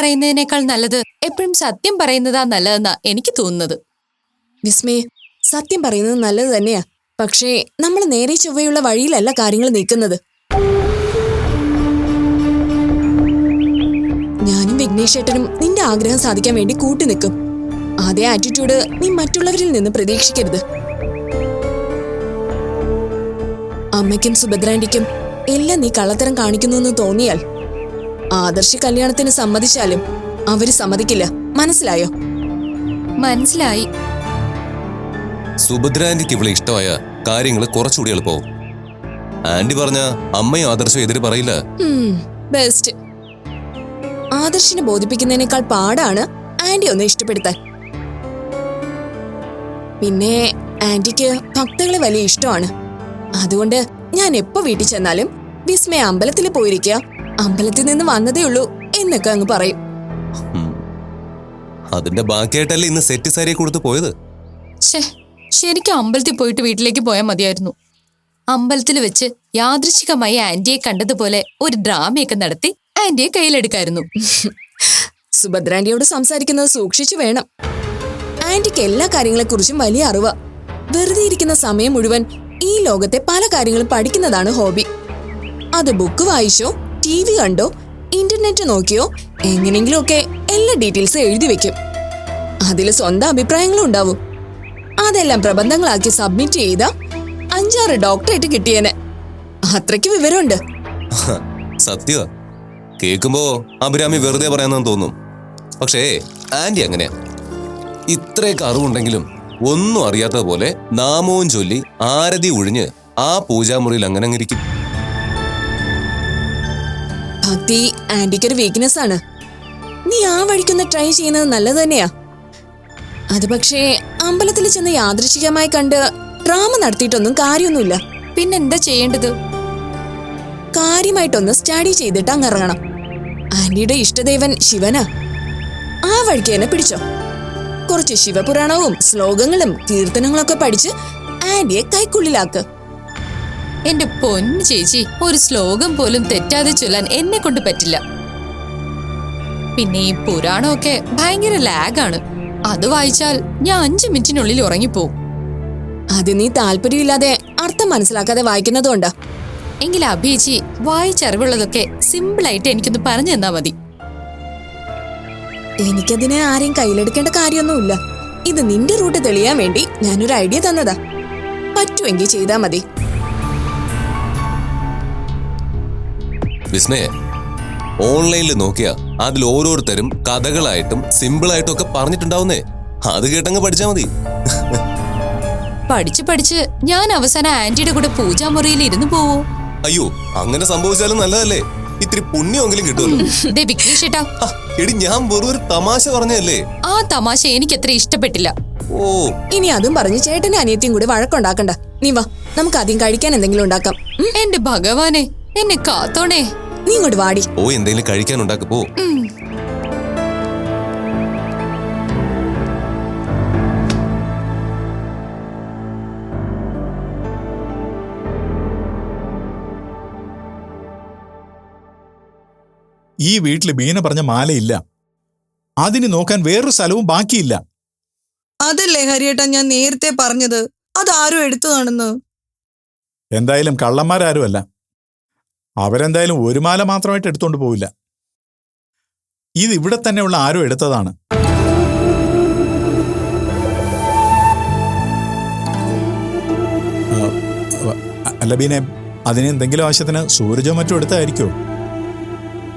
പറയുന്നതിനേക്കാൾ നല്ലത് എപ്പോഴും സത്യം പറയുന്നതാ നല്ലതെന്നാ എനിക്ക് തോന്നുന്നത്. വിസ്മയ സത്യം പറയുന്നത് നല്ലത് തന്നെയാ. പക്ഷേ നമ്മൾ നേരെ ചൊവ്വയുള്ള വഴിയിലല്ല കാര്യങ്ങൾ നീക്കുന്നത് ഞാനും വിഘ്നേഷ് ഏട്ടനും നിന്റെ ആഗ്രഹം സാധിക്കാൻ വേണ്ടി കൂട്ടി നിൽക്കും. അതേ ആറ്റിറ്റ്യൂഡ് നീ മറ്റുള്ളവരിൽ നിന്ന് പ്രതീക്ഷിക്കരുത്. അമ്മയ്ക്കും സുഭദ്രാണ്ടിക്കും എല്ലാം നീ കള്ളത്തരം കാണിക്കുന്നു എന്ന് തോന്നിയാൽ ആദർശ കല്യാണത്തിന് സമ്മതിച്ചാലും അവർ സമ്മതിക്കില്ല. മനസ്സിലായോ? മനസ്സിലായി. സുഭദ്ര ആന്റിക്ക് ഇവളെ ഇഷ്ടമായ കാര്യങ്ങൾ കുറച്ചുകൂടി എളുപ്പവും. ആന്റി പറഞ്ഞ അമ്മയും ആദർശം എതിര് പറയില്ല. ബെസ്റ്റ് ആദർശിനെ ബോധിപ്പിക്കുന്നതിനേക്കാൾ പാടാണ് ആന്റി ഒന്ന് ഇഷ്ടപ്പെടുത്താൻ. പിന്നെ ആന്റിക്ക് ഭക്തകളെ വലിയ ഇഷ്ടമാണ്. അതുകൊണ്ട് ഞാൻ എപ്പോ വീട്ടിൽ ചെന്നാലും വിസ്മയ അമ്പലത്തിൽ പോയിരിക്കുക. അമ്പലത്തിൽ നിന്ന് വന്നതേ ഉള്ളൂ എന്നൊക്കെ അങ്ങ് പറയും. അതിന്റെ ബാക്കിയായിട്ടല്ലേ ഇന്ന് സെറ്റ് സാരിയെ കൊടുത്ത് പോയത്? ഛേ ശരിക്കും അമ്പലത്തിൽ പോയിട്ട് വീട്ടിലേക്ക് പോയാൽ മതിയായിരുന്നു. അമ്പലത്തിൽ വെച്ച് യാദൃശികമായി ആന്റിയെ കണ്ടതുപോലെ ഒരു ഡ്രാമയൊക്കെ നടത്തി ആന്റിയെ കയ്യിലെടുക്കായിരുന്നു. സുഭദ്രാന്റിയോട് സംസാരിക്കുന്നത് സൂക്ഷിച്ചു വേണം. ആന്റിക്ക് എല്ലാ കാര്യങ്ങളെക്കുറിച്ചും വലിയ അറിവ്. വെറുതെ ഇരിക്കുന്ന സമയം മുഴുവൻ ഈ ലോകത്തെ പല കാര്യങ്ങളും പഠിക്കുന്നതാണ് ഹോബി. അത് ബുക്ക് വായിച്ചോ ടി വി കണ്ടോ? ഇന്റർനെറ്റ് നോക്കിയോ? എങ്ങനെങ്കിലുമൊക്കെ എല്ലാ ഡീറ്റെയിൽസും എഴുതി വെക്കും. അതിൽ സ്വന്തം അഭിപ്രായങ്ങളും ഉണ്ടാവും. അതെല്ലാം പ്രബന്ധങ്ങളാക്കി സബ്മിറ്റ് ചെയ്ത അഞ്ചാറ് ഡോക്ടറേറ്റ് കിട്ടിയേനെ. അത്രയ്ക്ക് വിവരമുണ്ട്. സത്യ. കേൾക്കുമ്പോ അഭിരാമി വെറുതെ പറയാന്നു തോന്നും. പക്ഷേ ആന്റി അങ്ങനെയാ. ഇത്രയൊക്കെ അറിവുണ്ടെങ്കിലും ഒന്നും അറിയാത്ത പോലെ നാമവും ചൊല്ലി ആരതി ഒഴിഞ്ഞ് ആ പൂജാമുറിയിൽ അങ്ങനെ അങ്ങിരിക്കും ഭക്തി ആന്റിക്കൊരു വീക്ക്നെസ് ആണ്. നീ ആ വഴിക്കൊന്ന് ട്രൈ ചെയ്യുന്നത് നല്ലത് തന്നെയാ. അത് പക്ഷേ അമ്പലത്തിൽ ചെന്ന് യാദൃശികമായി കണ്ട് ഡ്രാമ നടത്തിയിട്ടൊന്നും കാര്യമൊന്നുമില്ല. പിന്നെന്താ ചെയ്യേണ്ടത്? കാര്യമായിട്ടൊന്ന് സ്റ്റഡി ചെയ്തിട്ട് അങ്ങ് ഇറങ്ങണം. ആന്റിയുടെ ഇഷ്ടദേവൻ ശിവനാ. ആ വഴിക്ക് തന്നെ പിടിച്ചോ. കുറച്ച് ശിവപുരാണവും ശ്ലോകങ്ങളും കീർത്തനങ്ങളൊക്കെ പഠിച്ച് ആന്റിയെ കൈക്കുള്ളിലാക്ക്. എന്റെ പൊന്നു ചേച്ചി ഒരു ശ്ലോകം പോലും തെറ്റാതെ ചൊല്ലാൻ എന്നെ കൊണ്ട് പറ്റില്ല. പിന്നെ ഈ പുരാണമൊക്കെ ഭയങ്കര ലാഗാണ്. അത് വായിച്ചാൽ ഞാൻ അഞ്ചു മിനിറ്റിനുള്ളിൽ ഉറങ്ങിപ്പോവും. അത് നീ താല്പര്യമില്ലാതെ അർത്ഥം മനസ്സിലാക്കാതെ വായിക്കുന്നതുകൊണ്ടാ. എങ്കിൽ അഭിയേച്ചി വായിച്ചറിവുള്ളതൊക്കെ സിമ്പിളായിട്ട് എനിക്കൊന്ന് പറഞ്ഞു തന്നാ മതി. എനിക്കതിനെ ആരെയും കയ്യിലെടുക്കേണ്ട കാര്യമൊന്നുമില്ല. ഇത് നിന്റെ റൂട്ട് തെളിയാൻ വേണ്ടി ഞാനൊരു ഐഡിയ തന്നതാ. പറ്റുമെങ്കിൽ ചെയ്താൽ മതി. വിസ്മയെ. ഓൺലൈനിൽ നോക്കിയാ അതിൽ ഓരോരുത്തരും കഥകളായിട്ടും സിമ്പിളായിട്ടും ഒക്കെ പറഞ്ഞിട്ടുണ്ടാവുന്നേ. അത് കേട്ടങ്ങ് പഠിച്ചാ മതി. പഠിച്ച് പഠിച്ച് ഞാൻ അവസാനം ആന്റിയുടെ കൂടെ പൂജാമുറിയിൽ ഇരുന്ന് പോവോ? അയ്യോ അങ്ങനെ സംഭവിച്ചാലും നല്ലതല്ലേ? ഇത്തിരി പുണ്യമെങ്കിലും കിട്ടുമല്ലോ. വിഘ്നേഷേട്ടാ എടി ഞാൻ വെറും ഒരു തമാശ പറഞ്ഞല്ലേ ആ തമാശ എനിക്ക് അത്ര ഇഷ്ടപ്പെട്ടില്ല. ഓ. ഇനി അതും പറഞ്ഞ് ചേട്ടനും അനിയത്തിയും കൂടി വഴക്കുണ്ടാക്കണ്ട. നീ വാ നമുക്ക് ആദ്യം കഴിക്കാൻ എന്തെങ്കിലും ഉണ്ടാക്കാം. എന്റെ ഭഗവാനെ എന്നെ കാത്തോണേ. നീ ഇങ്ങോട്ട് വാടി. ഓ എന്തെങ്കിലും കഴിക്കാൻ ഉണ്ടാക്കി പോ ഈ വീട്ടിൽ ബീന പറഞ്ഞ മാലയില്ല. അതിന് നോക്കാൻ വേറൊരു സ്ഥലവും ബാക്കിയില്ല. അതല്ലേ ഹരിയേട്ടാ ഞാൻ നേരത്തെ പറഞ്ഞത്. അതാരും എടുത്തതാണെന്ന്. എന്തായാലും കള്ളന്മാരാരുമല്ല. അവരെന്തായാലും ഒരു മാല മാത്രമായിട്ട് എടുത്തുകൊണ്ട് പോവില്ല. ഇത് ഇവിടെ തന്നെയുള്ള ആരോ എടുത്തതാണ്. അല്ല അതിന് എന്തെങ്കിലും ആവശ്യത്തിന് സൂരജോ മറ്റോ എടുത്തായിരിക്കോ?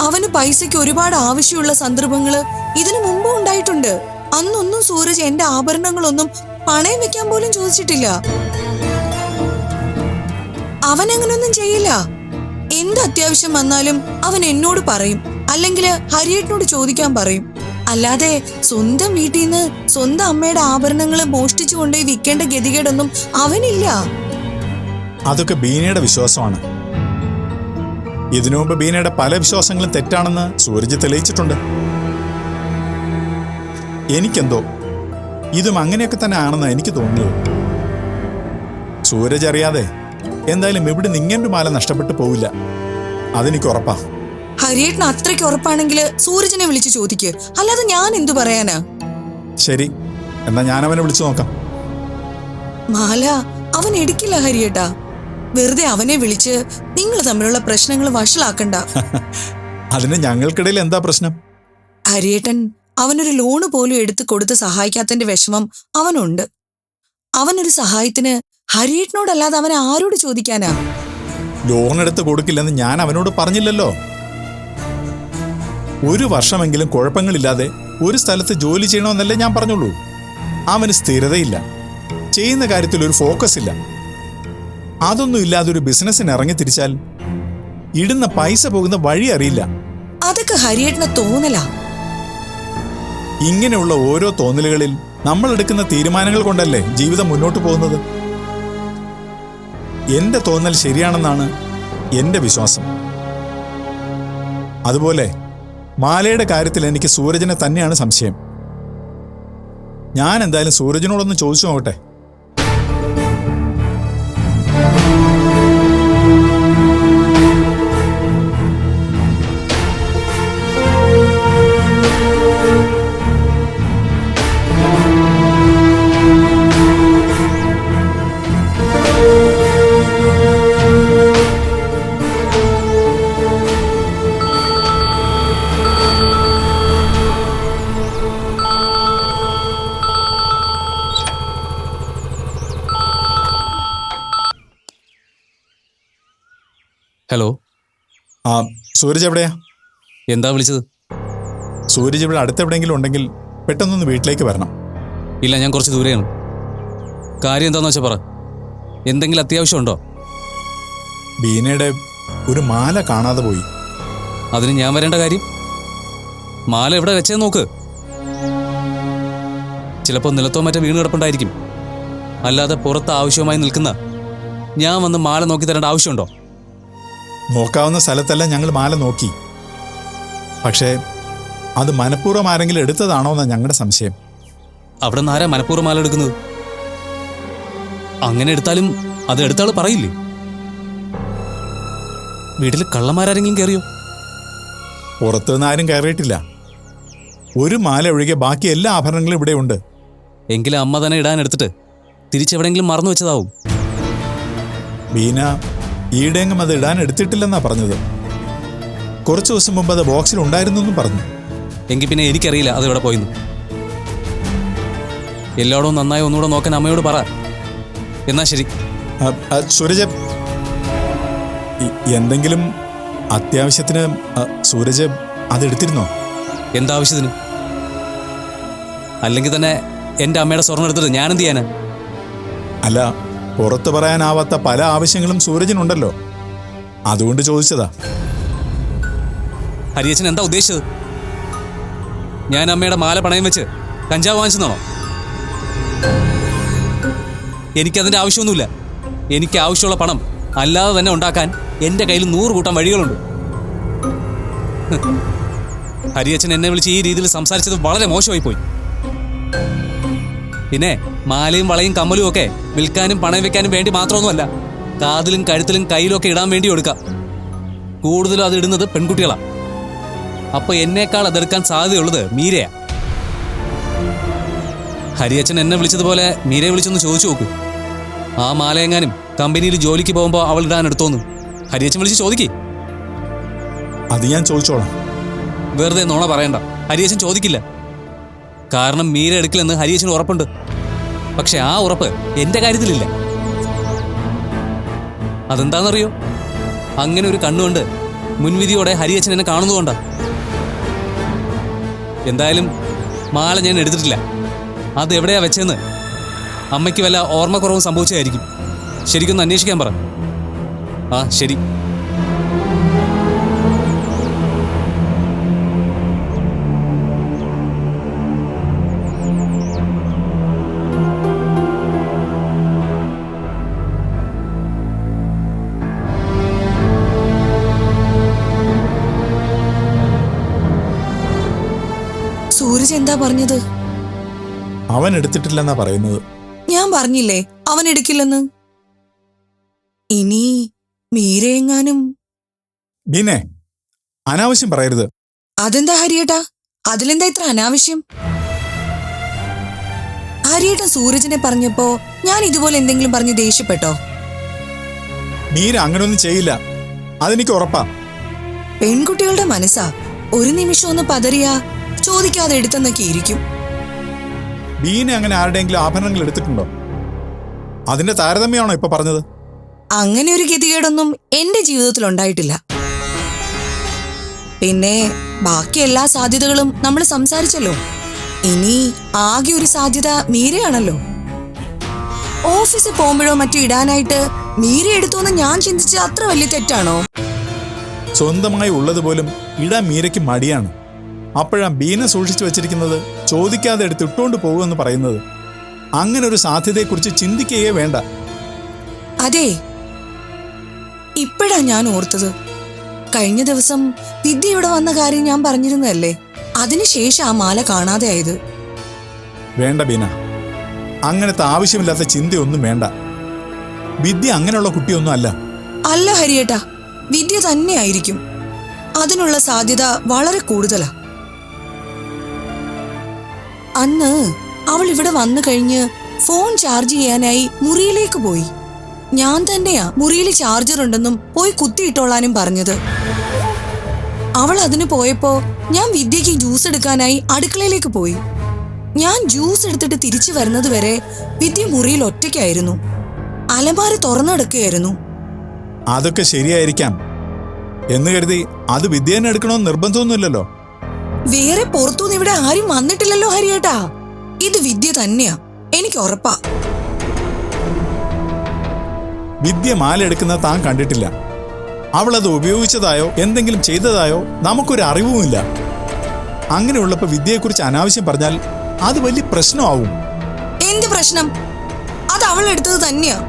അവന് പൈസയ്ക്ക് ഒരുപാട് ആവശ്യമുള്ള സന്ദർഭങ്ങൾ ഇതിനു മുമ്പ് ഉണ്ടായിട്ടുണ്ട്. അന്നൊന്നും സൂരജ് എന്റെ ആഭരണങ്ങളൊന്നും പണയം വെക്കാൻ പോലും ചോദിച്ചിട്ടില്ല. അവൻ അങ്ങനൊന്നും ചെയ്യില്ല. എന്ത് അത്യാവശ്യം വന്നാലും അവൻ എന്നോട് പറയും. അല്ലെങ്കിൽ ഹരിയേട്ടനോട് ചോദിക്കാൻ പറയും. അല്ലാതെ സ്വന്തം വീട്ടിൽ നിന്ന് സ്വന്തം അമ്മയുടെ ആഭരണങ്ങൾ മോഷ്ടിച്ചു കൊണ്ടുപോയി വിൽക്കേണ്ട ഗതികേടൊന്നും അവനില്ല. അതൊക്കെ ബീനയുടെ വിശ്വാസമാണ്. ഇതിനു മുമ്പ് ബീനയുടെ പല വിശ്വാസങ്ങളും തെറ്റാണെന്ന് സൂരജ് തെളിയിച്ചിട്ടുണ്ട്. എനിക്കെന്തോ? ഇതും അങ്ങനെയൊക്കെ തന്നെ ആണെന്ന് എനിക്ക് തോന്നിയത് സൂരജ് അറിയാതെ എന്തായാലും ഇവിടെ നിങ്ങന്റെ മാല നഷ്ടപ്പെട്ടു പോവില്ല. അതെനിക്ക് ഉറപ്പാ ഹരിയേട്ടന് അത്രയ്ക്ക് ഉറപ്പാണെങ്കിൽ സൂരജിനെ വിളിച്ച് ചോദിക്ക്. അല്ലാതെ ഞാൻ എന്തു പറയാനാ? ശരി. എന്നാ ഞാൻ അവനെ വിളിച്ചു നോക്കാം. മാല അവൻ എടുക്കില്ല ഹരിയേട്ടാ. വെറുതെ അവനെ വിളിച്ച് നിങ്ങൾ തമ്മിലുള്ള പ്രശ്നങ്ങൾ വഷളാക്കണ്ട. അതിന് ഞങ്ങൾക്കിടയിൽ എന്താ പ്രശ്നം? ഹരിയേട്ടൻ അവനൊരു ലോണ് പോലും എടുത്ത് കൊടുത്ത് സഹായിക്കാത്തതിന്റെ വിഷമം അവനുണ്ട്. അവനൊരു സഹായത്തിന് ഹരിയേട്ടനോടല്ലാതെ അവൻ ആരോട് ചോദിക്കാനാ? ലോൺ എടുത്ത് കൊടുക്കില്ലെന്ന് ഞാൻ അവനോട് പറഞ്ഞില്ലല്ലോ. ഒരു വർഷമെങ്കിലും കുഴപ്പങ്ങളില്ലാതെ ഒരു സ്ഥലത്ത് ജോലി ചെയ്യണമെന്നല്ലേ ഞാൻ പറഞ്ഞുള്ളൂ. അവന് സ്ഥിരതയില്ല. ചെയ്യുന്ന കാര്യത്തിൽ ഒരു ഫോക്കസ് ഇല്ല അതൊന്നും ഇല്ലാതെ ഒരു ബിസിനസ്സിന് ഇറങ്ങി തിരിച്ചാൽ ഇടുന്ന പൈസ പോകുന്ന വഴി അറിയില്ല. അതൊക്കെ ഹരിയേട്ടനെ തോന്നലാ. ഇങ്ങനെയുള്ള ഓരോ തോന്നലുകളിൽ നമ്മൾ എടുക്കുന്ന തീരുമാനങ്ങൾ കൊണ്ടല്ലേ ജീവിതം മുന്നോട്ട് പോകുന്നത്? എന്റെ തോന്നൽ ശരിയാണെന്നാണ് എന്റെ വിശ്വാസം. അതുപോലെ മാലയുടെ കാര്യത്തിൽ എനിക്ക് സൂരജിനെ തന്നെയാണ് സംശയം. ഞാൻ എന്തായാലും സൂരജിനോടൊന്ന് ചോദിച്ചു നോക്കട്ടെ. സൂരജ് എവിടെയാ? എന്താ വിളിച്ചത്? സൂരജ് ഇവിടെ അടുത്തെവിടെയെങ്കിലും ഉണ്ടെങ്കിൽ പെട്ടെന്നൊന്ന് വീട്ടിലേക്ക് വരണം. ഇല്ല ഞാൻ കുറച്ച് ദൂരെയാണ്. കാര്യം എന്താന്ന് വെച്ചാൽ പറ. എന്തെങ്കിലും അത്യാവശ്യമുണ്ടോ ബീനയുടെ ഒരു മാല കാണാതെ പോയി. അതിന് ഞാൻ വരേണ്ട കാര്യം? മാല എവിടെ വെച്ചേ നോക്ക്. ചിലപ്പോൾ നിലത്തോ മറ്റോ വീണ് കിടപ്പുണ്ടായിരിക്കും. അല്ലാതെ പുറത്ത് ആവശ്യമായി നിൽക്കുന്ന ഞാൻ വന്ന് മാല നോക്കി തരേണ്ട ആവശ്യമുണ്ടോ? നോക്കാവുന്ന സ്ഥലത്തെല്ലാം ഞങ്ങൾ മാല നോക്കി. പക്ഷേ അത് മനഃപൂർവം ആരെങ്കിലും എടുത്തതാണോ എന്നാ ഞങ്ങളുടെ സംശയം. അവിടെ നിന്ന് ആരാ മനഃപൂർവം മാല എടുക്കുന്നത്? അങ്ങനെ എടുത്താലും അത് എടുത്താൾ പറയില്ലേ? വീട്ടിൽ കള്ളന്മാരാരെങ്കിലും കയറിയോ പുറത്തുനിന്ന് ആരും കയറിയിട്ടില്ല ഒരു മാല ഒഴികെ ബാക്കി എല്ലാ ആഭരണങ്ങളും ഇവിടെയുണ്ട് എങ്കിലും അമ്മ തന്നെ ഇടാൻ എടുത്തിട്ട് തിരിച്ചെവിടെയെങ്കിലും മറന്നു വെച്ചതാവും. ബീന ഈടെങ്ങും അത് ഇടാൻ എടുത്തിട്ടില്ലെന്നാ പറഞ്ഞത്. കുറച്ച് ദിവസം മുമ്പ് അത് ബോക്സിൽ ഉണ്ടായിരുന്നു എന്നും പറഞ്ഞു. എങ്കിൽ പിന്നെ എനിക്കറിയില്ല അത് ഇവിടെ പോയിന്ന്. എല്ലായിടവും നന്നായി ഒന്നുകൂടെ നോക്കാൻ അമ്മയോട് പറ. എന്നാ ശരി. സൂരജ് എന്തെങ്കിലും അത്യാവശ്യത്തിന് സൂരജ് അതെടുത്തിരുന്നോ എന്താവശ്യത്തിന്? അല്ലെങ്കിൽ തന്നെ എന്റെ അമ്മയുടെ സ്വർണം എടുത്തിട്ട് ഞാനെന്ത് ചെയ്യാനാ? അല്ല പുറത്തു പറയാനാവാത്ത പല ആവശ്യങ്ങളും സൂരജിനുണ്ടല്ലോ. അതുകൊണ്ട് ചോദിച്ചതാ. ഹരിയച്ചൻ എന്താ ഉദ്ദേശിച്ചത്? ഞാൻ അമ്മയുടെ മാല പണയം വെച്ച് കഞ്ചാവ് വാങ്ങിച്ചെന്നാണോ? എനിക്കതിന്റെ ആവശ്യമൊന്നുമില്ല. എനിക്ക് ആവശ്യമുള്ള പണം അല്ലാതെ തന്നെ ഉണ്ടാക്കാൻ എന്റെ കയ്യിൽ നൂറ് കൂട്ടം വഴികളുണ്ട്. ഹരിയച്ചൻ എന്നെ വിളിച്ച് ഈ രീതിയിൽ സംസാരിച്ചത് വളരെ മോശമായി പോയി പിന്നെ മാലയും വളയും കമ്മലും ഒക്കെ വിൽക്കാനും പണം വെക്കാനും വേണ്ടി മാത്രമൊന്നുമല്ല കാതിലും കഴുത്തിലും കയ്യിലും ഒക്കെ ഇടാൻ വേണ്ടി കൊടുക്കാം. കൂടുതലും അത് ഇടുന്നത് പെൺകുട്ടികളാണ് അപ്പൊ എന്നേക്കാൾ അതെടുക്കാൻ സാധ്യതയുള്ളത് മീരയാ. ഹരിയച്ചൻ എന്നെ വിളിച്ചതുപോലെ മീരയെ വിളിച്ചൊന്ന് ചോദിച്ചു നോക്കൂ. ആ മാലയെങ്ങാനും കമ്പനിയിൽ ജോലിക്ക് പോകുമ്പോൾ അവൾ ഇടാൻ എടുത്തോന്ന്. ഹരിയച്ചൻ വിളിച്ച് ചോദിക്കേ. അത് ഞാൻ ചോദിച്ചോളാം. വെറുതെ നോണ പറയണ്ട. ഹരിയച്ചൻ ചോദിക്കില്ല. കാരണം മീര എടുക്കില്ലെന്ന് ഹരിയച്ചന് ഉറപ്പുണ്ട്. പക്ഷെ ആ ഉറപ്പ് എന്റെ കാര്യത്തിലില്ല. അതെന്താണെന്നറിയോ അങ്ങനെ ഒരു കണ്ണുകൊണ്ട് മുൻവിധിയോടെ ഹരിയച്ഛൻ എന്നെ കാണുന്നതുകൊണ്ടാ. എന്തായാലും മാല ഞാൻ എടുത്തിട്ടില്ല. അത് എവിടെയാ വെച്ചെന്ന് അമ്മയ്ക്ക് വല്ല ഓർമ്മക്കുറവും സംഭവിച്ചതായിരിക്കും. ശരിക്കൊന്ന് അന്വേഷിക്കാൻ പറ. ആ ശരി. എന്താ പറഞ്ഞത്? അവൻ എടുത്തിട്ടില്ലെന്നാ പറയുന്നത്. ഞാൻ പറഞ്ഞില്ലേ അവൻ എടുക്കില്ലെന്ന്? ഇനി മീരയെങ്ങാനും ബീനെ അനാവശ്യം പറയരുത്. അതെന്താ ഹരിയേട്ടാ? അതിലെന്താ ഇത്ര അനാവശ്യം? ഹരിയേട്ടൻ സൂരജിനെ പറഞ്ഞപ്പോ ഞാൻ ഇതുപോലെ എന്തെങ്കിലും പറഞ്ഞ് ദേഷ്യപ്പെട്ടോ? മീര അങ്ങനൊന്നും ചെയ്യില്ല. അതെനിക്ക് ഉറപ്പാ. പെൺകുട്ടികളുടെ മനസ്സാ. ഒരു നിമിഷം ഒന്ന് പതറിയാ ചോദിക്കാതെ എടുത്തെന്നൊക്കെ ഇരിക്കും. ബീന അങ്ങനെ ആരുടെയെങ്കിലും ആഭരണങ്ങൾ എടുത്തിട്ടുണ്ടോ? അതിന്റെ താരതമ്യമാണോ ഇപ്പൊ പറഞ്ഞത്? അങ്ങനെ ഒരു ഗതികേടൊന്നും എന്റെ ജീവിതത്തിൽ ഉണ്ടായിട്ടില്ല. പിന്നെ ബാക്കി എല്ലാ സാധ്യതകളും നമ്മൾ സംസാരിച്ചല്ലോ. ഇനി ആകെ ഒരു സാധ്യത മീരയാണല്ലോ. ഓഫീസിൽ പോകുമ്പോഴോ മറ്റോ ഇടാനായിട്ട് മീര എടുത്തോന്ന് ഞാൻ ചിന്തിച്ചത് അത്ര വലിയ തെറ്റാണോ? സ്വന്തമായി ഉള്ളതുപോലും ഇടാൻ മീരയ്ക്ക് മടിയാണ്. അപ്പോഴാ ബീനെ സൂക്ഷിച്ചു വെച്ചിരിക്കുന്നത് ചോദിക്കാതെ എടുത്ത് ഇട്ടുകൊണ്ട് പോകുമെന്ന് പറയുന്നത്. അങ്ങനെ ഒരു സാധ്യതയെക്കുറിച്ച് ചിന്തിക്കുകയേ വേണ്ട. അതെ. ഇപ്പോഴാ ഞാൻ ഓർത്തത്. കഴിഞ്ഞ ദിവസം വിദ്യ ഇവിടെ വന്ന കാര്യം ഞാൻ പറഞ്ഞിരുന്നതല്ലേ? അതിനുശേഷം ആ മാല കാണാതെ ആയത് വേണ്ട ബീന. അങ്ങനത്തെ ആവശ്യമില്ലാത്ത ചിന്തയൊന്നും വേണ്ട. വിദ്യ അങ്ങനെയുള്ള കുട്ടിയൊന്നും അല്ല. അല്ല ഹരിയേട്ടാ. വിദ്യ തന്നെയായിരിക്കും. അതിനുള്ള സാധ്യത വളരെ കൂടുതലാ. അന്ന് അവൾ ഇവിടെ വന്നു കഴിഞ്ഞ് ഫോൺ ചാർജ് ചെയ്യാനായി മുറിയിലേക്ക് പോയി. ഞാൻ തന്നെയാ മുറിയിൽ ചാർജർ ഉണ്ടെന്നും പോയി കുത്തിയിട്ടോളാനും പറഞ്ഞത്. അവൾ അതിന് പോയപ്പോ ഞാൻ വിദ്യയ്ക്ക് ജ്യൂസ് എടുക്കാനായി അടുക്കളയിലേക്ക് പോയി. ഞാൻ ജ്യൂസ് എടുത്തിട്ട് തിരിച്ചു വരുന്നത് വരെ വിദ്യ മുറിയിൽ ഒറ്റയ്ക്കായിരുന്നു. അലമാര തുറന്നെടുക്കുകയായിരുന്നു. അതൊക്കെ ശരിയായിരിക്കാം. എന്ന് കരുതി അത് വിദ്യേനെ എടുക്കണമെന്ന് നിർബന്ധമൊന്നുമില്ലല്ലോ. വേറെ പുറത്തുനിന്ന് ഇവിടെ ആരും വന്നിട്ടില്ലല്ലോ ഹരിയേട്ടാ. ഇത് വിദ്യ തന്നെയാ. എനിക്ക് ഉറപ്പാ. വിദ്യ മാല എടുക്കുന്നത് താൻ കണ്ടിട്ടില്ല. അവൾ അത് ഉപയോഗിച്ചതായോ എന്തെങ്കിലും ചെയ്തതായോ നമുക്കൊരു അറിവുമില്ല. അങ്ങനെയുള്ളപ്പോ വിദ്യയെക്കുറിച്ച് അനാവശ്യം പറഞ്ഞാൽ അത് വലിയ പ്രശ്നമാവും. എന്ത് പ്രശ്നം? അത് അവൾ എടുത്തത് തന്നെയാ.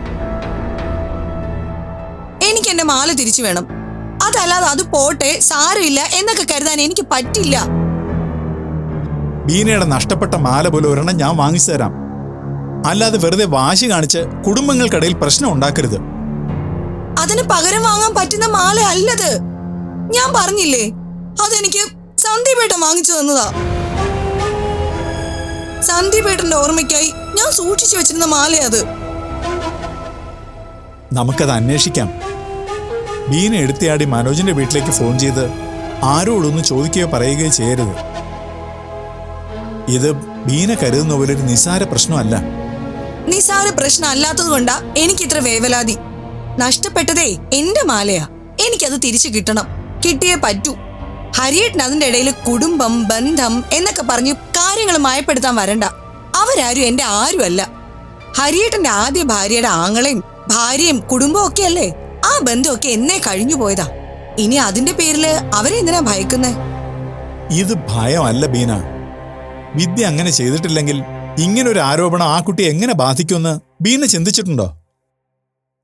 എനിക്ക് എന്റെ മാല തിരിച്ചു വേണം. അതല്ലാതെ അത് പോട്ടെ സാരമില്ല എന്നൊക്കെ കരുതാൻ എനിക്ക് പറ്റില്ല. ബീനയുടെ നഷ്ടപ്പെട്ട മാല പോലെ ഒരെണ്ണം ഞാൻ വാങ്ങിച്ചു തരാം അല്ലാതെ വെറുതെ വാശി കാണിച്ച് കുടുംബങ്ങൾക്കിടയിൽ പ്രശ്നം ഉണ്ടാക്കരുത്. അതിന് പകരം വാങ്ങാൻ പറ്റുന്ന മാല അല്ലത്. ഞാൻ പറഞ്ഞില്ലേ അതെനിക്ക് സന്ദീപേട്ടൻ വാങ്ങിച്ചു തന്നതാ. സന്ദീപേട്ടന്റെ ഓർമ്മയ്ക്കായി ഞാൻ സൂക്ഷിച്ചു വെച്ചിരുന്ന മാലയത് നമുക്കത് അന്വേഷിക്കാം. ബീന എടുത്തിയാടി മനോജിന്റെ വീട്ടിലേക്ക് ഫോൺ ചെയ്ത് ആരോടൊന്നും ചോദിക്കുകയോ പറയുകയോ ചെയ്യരുത്. ഇത് ബീന കരുതുന്ന പോലെ ഒരു നിസാര പ്രശ്നമല്ല. നിസാര പ്രശ്നം അല്ലാത്തത് കൊണ്ടാ എനിക്കിത്ര വേവലാതി. നഷ്ടപ്പെട്ടതേ എന്റെ മാലയാ. എനിക്കത് തിരിച്ചു കിട്ടണം. കിട്ടിയേ പറ്റൂ. ഹരിയേട്ടൻ അതിന്റെ ഇടയിൽ കുടുംബം ബന്ധം എന്നൊക്കെ പറഞ്ഞ് കാര്യങ്ങൾ മയപ്പെടുത്താൻ വരണ്ട. അവരാരും എന്റെ ആരുമല്ല. ഹരിയേട്ടന്റെ ആദ്യ ഭാര്യയുടെ ആങ്ങളെയും ഭാര്യയും കുടുംബവും ഒക്കെ അല്ലേ ആ ബന്ധമൊക്കെ എന്നേ കഴിഞ്ഞു പോയതാ. ഇനി അതിന്റെ പേരിൽ അവരെ എന്തിനാ ഭയക്കുന്നേ? ഇത് ഭയമല്ല ബീന. വിദ്യ അങ്ങനെ ചെയ്തിട്ടില്ലെങ്കിൽ ഇങ്ങനെ ഒരു ആരോപണം ആ കുട്ടി എങ്ങനെ ബാധിക്കുമെന്ന് ബീന ചിന്തിച്ചിട്ടുണ്ടോ?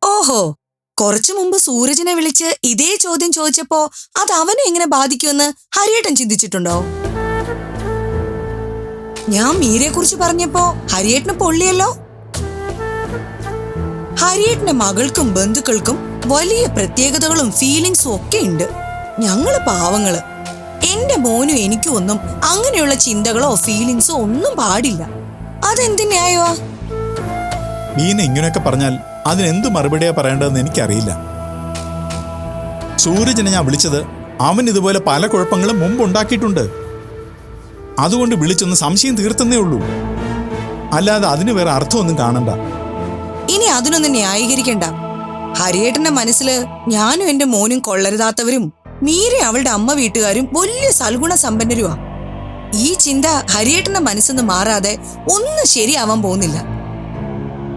ഓഹോ കുറച്ചു മുമ്പ് സൂരജിനെ വിളിച്ച് ഇതേ ചോദ്യം ചോദിച്ചപ്പോ അത് അവനെ എങ്ങനെ ബാധിക്കുമെന്ന് ഹരിയേട്ടൻ ചിന്തിച്ചിട്ടുണ്ടോ? ഞാൻ മീരയെ കുറിച്ച് പറഞ്ഞപ്പോ ഹരിയേട്ടന് പൊള്ളിയല്ലോ? ഹരിയേട്ടന്റെ മകൾക്കും ബന്ധുക്കൾക്കും വലിയ പ്രത്യേകതകളും ഫീലിങ്സും ഒക്കെ ഉണ്ട്. ഞങ്ങൾ പാവങ്ങൾ. എന്റെ മോനും എനിക്കും ഒന്നും അങ്ങനെയുള്ള ചിന്തകളോ ഫീലിങ്സോ ഒന്നും പാടില്ല. അതെന്ത് മീന ഇങ്ങനെയൊക്കെ പറഞ്ഞാൽ അതിനെന്ത് മറുപടിയാ പറയേണ്ടതെന്ന് എനിക്കറിയില്ല. സൂരജിനെ ഞാൻ വിളിച്ചത് അവൻ ഇതുപോലെ പല കുഴപ്പങ്ങളും മുമ്പ് ഉണ്ടാക്കിയിട്ടുണ്ട്. അതുകൊണ്ട് വിളിച്ചൊന്ന് സംശയം തീർത്തന്നേ ഉള്ളൂ. അല്ലാതെ അതിന് വേറെ അർത്ഥമൊന്നും കാണണ്ട. ഇനി അതിനൊന്നും ന്യായീകരിക്കണ്ട. ഹരിയേട്ടന്റെ മനസ്സിൽ ഞാനും എന്റെ മോനും കൊള്ളരുതാത്തവരും മീര അവളുടെ അമ്മ വീട്ടുകാരും വലിയ സൽഗുണ സമ്പന്നരുമാ ഈ ചിന്ത ഹരിയേട്ടന്റെ മനസ്സൊന്നും മാറാതെ ഒന്നും ശരിയാവാൻ പോകുന്നില്ല.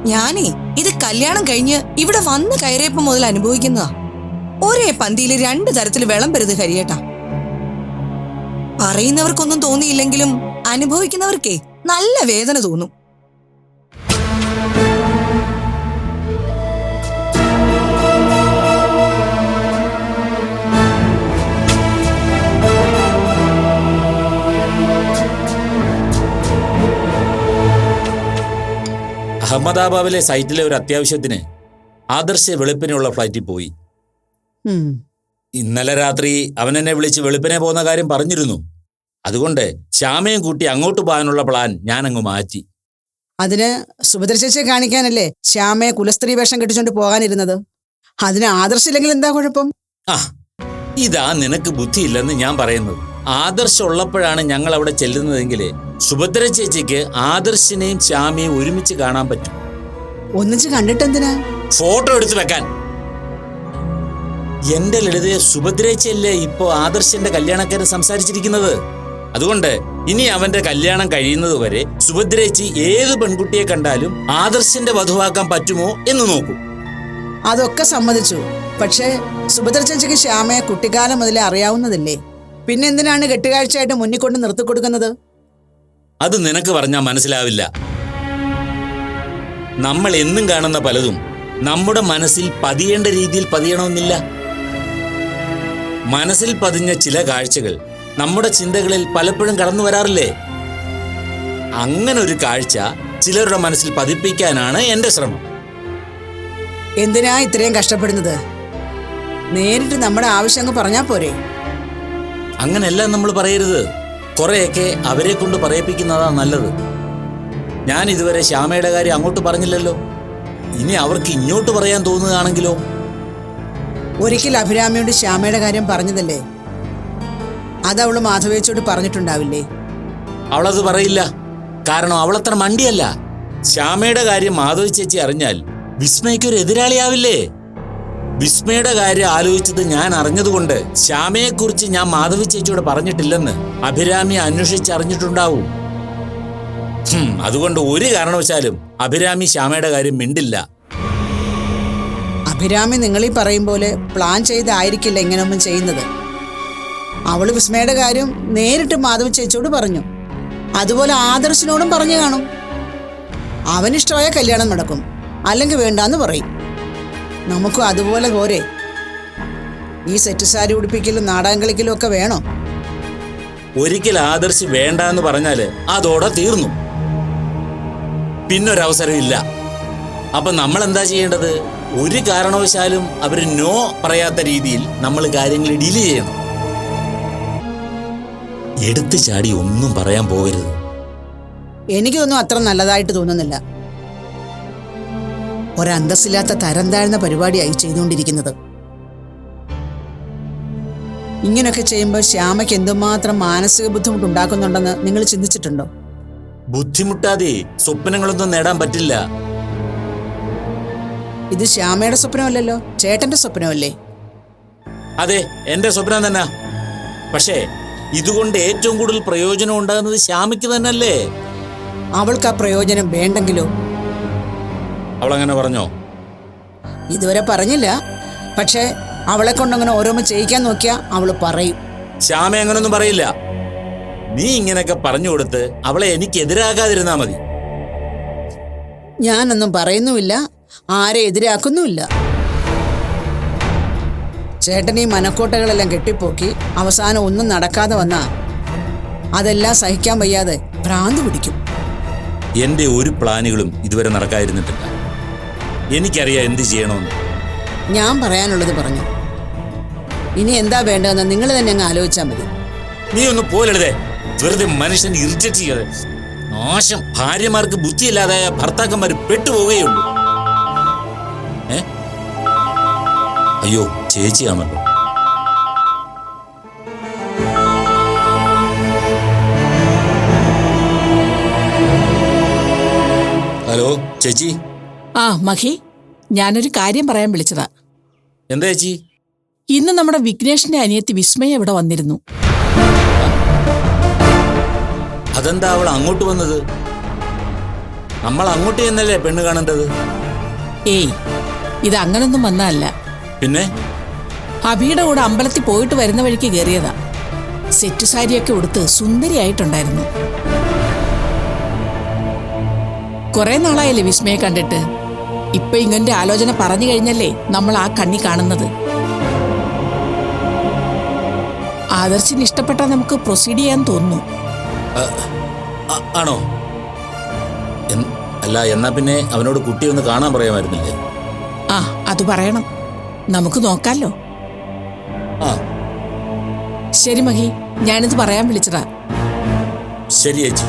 ഞാനേ ഇത് കല്യാണം കഴിഞ്ഞ് ഇവിടെ വന്ന് കയറിയപ്പം മുതൽ അനുഭവിക്കുന്നതാ. ഒരേ പന്തിയിൽ രണ്ട് തരത്തിൽ വിളമ്പരുത് ഹരിയേട്ട. പറയുന്നവർക്കൊന്നും തോന്നിയില്ലെങ്കിലും അനുഭവിക്കുന്നവർക്കേ നല്ല വേദന തോന്നും. അഹമ്മദാബാദിലെ സൈറ്റിലെ ഒരു അത്യാവശ്യത്തിന് ആദർശ വെളുപ്പിനുള്ള ഫ്ലൈറ്റിൽ പോയി. ഇന്നലെ രാത്രി അവൻ എന്നെ വിളിച്ച് വെളുപ്പിനെ പോകുന്ന കാര്യം പറഞ്ഞിരുന്നു. അതുകൊണ്ട് ശ്യാമയും കൂട്ടി അങ്ങോട്ട് പോകാനുള്ള പ്ലാൻ ഞാൻ അങ്ങ് മാറ്റി. അതിന് സുഭദ്ര ചേച്ചിയെ കാണിക്കാനല്ലേ ശ്യാമയെ കുലസ്ത്രീ വേഷം കെട്ടിച്ചോണ്ട് പോകാനിരുന്നത്? അതിന് ആദർശില്ലെങ്കിൽ എന്താ കുഴപ്പം? ആ ഇതാ നിനക്ക് ബുദ്ധിയില്ലെന്ന് ഞാൻ പറയുന്നത്. ആദർശ് ഉള്ളപ്പോഴാണ് ഞങ്ങൾ അവിടെ ചെല്ലുന്നതെങ്കിൽ സുഭദ്ര ചേച്ചിക്ക് ആദർശിനെയും ശ്യാമയും ഒരുമിച്ച് കാണാൻ പറ്റും. ഒന്നിച്ച് കണ്ടിട്ടെന്തിനാ? ഫോട്ടോ എടുത്തു വെക്കാൻ. എന്റെ ലളിതയെ സുഭദ്രേച്ചയല്ലേ ഇപ്പോ ആദർശന്റെ കല്യാണക്കാരൻ സംസാരിച്ചിരിക്കുന്നത്? അതുകൊണ്ട് ഇനി അവന്റെ കല്യാണം കഴിയുന്നത് വരെ സുഭദ്രേച്ചി ഏത് പെൺകുട്ടിയെ കണ്ടാലും ആദർശന്റെ വധുവാക്കാൻ പറ്റുമോ എന്ന് നോക്കൂ. അതൊക്കെ സമ്മതിച്ചു. പക്ഷേ സുഭദ്ര ചേച്ചിക്ക് ശ്യാമയെ കുട്ടിക്കാലം മുതലേ അറിയാവുന്നതല്ലേ? പിന്നെ എന്തിനാണ് കെട്ടുകാഴ്ചയായിട്ട് മുന്നിൽ കൊണ്ട് നിർത്തി കൊടുക്കുന്നത്? അത് നിനക്ക് പറഞ്ഞാൽ മനസ്സിലാവില്ല. നമ്മൾ എന്നും കാണുന്ന പലതും നമ്മുടെ മനസ്സിൽ പതിയേണ്ട രീതിയിൽ പതിയണമെന്നില്ല. മനസ്സിൽ പതിഞ്ഞ ചില കാഴ്ചകൾ നമ്മുടെ ചിന്തകളിൽ പലപ്പോഴും കടന്നു വരാറില്ലേ? അങ്ങനെ ഒരു കാഴ്ച ചിലരുടെ മനസ്സിൽ പതിപ്പിക്കാനാണ് എന്റെ ശ്രമം. എന്തിനാ ഇത്രയും കഷ്ടപ്പെടുന്നത്? നേരിട്ട് നമ്മുടെ ആവശ്യം പറഞ്ഞാൽ പറഞ്ഞാ പോരെ. അങ്ങനെയല്ല നമ്മൾ പറയരുത്. കുറെയൊക്കെ അവരെ കൊണ്ട് പറയിപ്പിക്കുന്നതാ നല്ലത്. ഞാൻ ഇതുവരെ ശ്യാമയുടെ കാര്യം അങ്ങോട്ട് പറഞ്ഞില്ലല്ലോ. ഇനി അവർക്ക് ഇങ്ങോട്ട് പറയാൻ തോന്നുകയാണെങ്കിലോ? ഒരിക്കൽ അഭിരാമിയോട് ശ്യാമയുടെ കാര്യം പറഞ്ഞതല്ലേ? അതവൾ മാധവേച്ചോട് പറഞ്ഞിട്ടുണ്ടാവില്ലേ? അവളത് പറയില്ല. കാരണം അവളത്ര മണ്ടിയല്ല. ശ്യാമയുടെ കാര്യം മാധവി ചേച്ചി അറിഞ്ഞാൽ വിസ്മയ്ക്ക് ഒരു എതിരാളിയാവില്ലേ? വിസ്മയുടെ കാര്യം ആലോചിച്ചത് ഞാൻ അറിഞ്ഞതുകൊണ്ട് ശ്യാമയെക്കുറിച്ച് ഞാൻ മാധവി ചേച്ചിയോട് പറഞ്ഞിട്ടില്ലെന്ന് അഭിരാമി അന്വേഷിച്ചറിഞ്ഞിട്ടുണ്ടാവും. അതുകൊണ്ട് ഒരു കാരണവശാലും അഭിരാമി ശ്യാമയുടെ കാര്യം മിണ്ടില്ല. അഭിരാമി നിങ്ങളീ പറയും പോലെ പ്ലാൻ ചെയ്തായിരിക്കില്ല ഇങ്ങനൊന്നും ചെയ്യുന്നത്. അവൾ വിസ്മയുടെ കാര്യം നേരിട്ട് മാധവ ചേച്ചിയോട് പറഞ്ഞു. അതുപോലെ ആദർശിനോടും പറഞ്ഞു കാണും. അവനിഷ്ടമായ കല്യാണം നടക്കും. അല്ലെങ്കിൽ വേണ്ടാന്ന് പറയും. നമുക്കും അതുപോലെ പോരെ. ഈ സെറ്റ് സാരി ഉടുപ്പിക്കലും നാടകം കളിക്കലും ഒക്കെ വേണോ? ഒരിക്കൽ ആദർശ് വേണ്ട എന്ന് പറഞ്ഞാൽ അതോടെ തീർന്നു. പിന്നൊരവസരം ഇല്ല അപ്പൊ നമ്മൾ എന്താ ചെയ്യേണ്ടത്? ഒരു കാരണവശാലും അവർ നോ പറയാത്ത രീതിയിൽ നമ്മൾ കാര്യങ്ങൾ ഡീൽ ചെയ്യണം. എടുത്തു ചാടി ഒന്നും പറയാൻ പോകരുത്. എനിക്കൊന്നും അത്ര നല്ലതായിട്ട് തോന്നുന്നില്ല. ഒരന്തസ്സില്ലാത്ത തരം താഴ്ന്ന പരിപാടിയായി ചെയ്തുകൊണ്ടിരിക്കുന്നത്. ഇങ്ങനൊക്കെ ചെയ്യുമ്പോൾ ശ്യാമയ്ക്ക് എന്തുമാത്രം മാനസിക ബുദ്ധിമുട്ട് ഉണ്ടാക്കുന്നുണ്ടെന്ന് നിങ്ങൾ ചിന്തിച്ചിട്ടുണ്ടോ? ബുദ്ധിമുട്ടാതെ സ്വപ്നങ്ങളൊന്നും നേടാൻ പറ്റില്ല. ഇത് ശ്യാമയുടെ സ്വപ്നമല്ലല്ലോ ചേട്ടന്റെ സ്വപ്നമല്ലേ? അതെ എന്റെ സ്വപ്നം തന്നെ. പക്ഷേ ഇതുകൊണ്ട് ഏറ്റവും കൂടുതൽ പ്രയോജനം ഉണ്ടാകുന്നത് ശ്യാമിക്ക് തന്നെയല്ലേ? അവൾക്ക് ആ പ്രയോജനം വേണ്ടെങ്കിലോ? അവളങ്ങനെ പറഞ്ഞോ? ഇതുവരെ പറഞ്ഞില്ല. പക്ഷേ അവളെ കൊണ്ടങ്ങനെ ഓരോന്ന് ചെയ്യിക്കാൻ നോക്കിയാ അവൾ പറയും. ശ്യാമ അങ്ങനൊന്നും പറയില്ല. നീ ഇങ്ങനെയൊക്കെ പറഞ്ഞു കൊടുത്ത് അവളെ എനിക്ക് എതിരാകാതിരുന്നാ മതി. ഞാനൊന്നും പറയുന്നുമില്ല. ആരെ എതിരാക്കുന്നുമില്ല. ചേട്ടൻ ഈ മനക്കോട്ടകളെല്ലാം കെട്ടിപ്പോക്കി അവസാനം ഒന്നും നടക്കാതെ വന്നാ അതെല്ലാം സഹിക്കാൻ വയ്യാതെ ഭ്രാന്ത് പിടിക്കും. എന്റെ ഒരു പ്ലാനുകളും ഇതുവരെ നടക്കാതിരുന്നിട്ടില്ല. എനിക്കറിയാം എന്ത് ചെയ്യണമെന്ന്. ഞാൻ പറയാനുള്ളത് പറഞ്ഞു. ഇനി എന്താ വേണ്ടതെന്ന് നിങ്ങൾ തന്നെ അങ്ങ് ആലോചിച്ചാൽ മതി. നീ ഒന്ന് പോലെഴുതേ വെറുതെ മനുഷ്യൻ ഇറിറ്റേറ്റ് ചെയ്യാതെ. നാശം. ഭാര്യമാർക്ക് ബുദ്ധിയില്ലാതായ ഭർത്താക്കന്മാർ പെട്ടുപോവുകയുള്ളൂ. ഏ? അയ്യോ ചേച്ചിയാണല്ലോ ഹലോ ചേച്ചി? ആ മഹി. ഞാനൊരു കാര്യം പറയാൻ വിളിച്ചതാ. എന്താ ചേച്ചി? ഇന്ന് നമ്മുടെ വിഘ്നേഷിന്റെ അനിയത്തി വിസ്മയ ഇവിടെ വന്നിരുന്നു. അതെന്താ അവൾ അങ്ങോട്ട് വന്നത്? നമ്മൾ അങ്ങോട്ട് ചെന്നല്ലേ പെണ്ണ് കാണേണ്ടത്? ഏയ് ഇത് അങ്ങനൊന്നും വന്നതല്ല. പിന്നെ? അഭിയുടെ കൂടെ അമ്പലത്തിൽ പോയിട്ട് വരുന്ന വഴിക്ക് കയറിയതാ. സെറ്റ് സാരിയൊക്കെ ഉടുത്ത് സുന്ദരിയായിട്ടുണ്ടായിരുന്നു. കുറെ നാളായല്ലേ വിസ്മയെ കണ്ടിട്ട്? ഇപ്പൊ ഇങ്ങന്റെ ആലോചന പറഞ്ഞു കഴിഞ്ഞല്ലേ നമ്മൾ ആ കണ്ണി കാണുന്നത്? ആദർശിന് ഇഷ്ടപ്പെട്ടാൽ നമുക്ക് പ്രൊസീഡ് ചെയ്യാൻ തോന്നുന്നു. ആണോ? അല്ല എന്നാ പിന്നെ അവനോട് കുട്ടി ഒന്ന് കാണാൻ പറയാമായിരുന്നില്ലേ? ആ അത് പറയണം. നമുക്ക് നോക്കാലോ. ശരി മഹി ഞാനിത് പറയാൻ വിളിച്ചതാ. ശരി ചേച്ചി.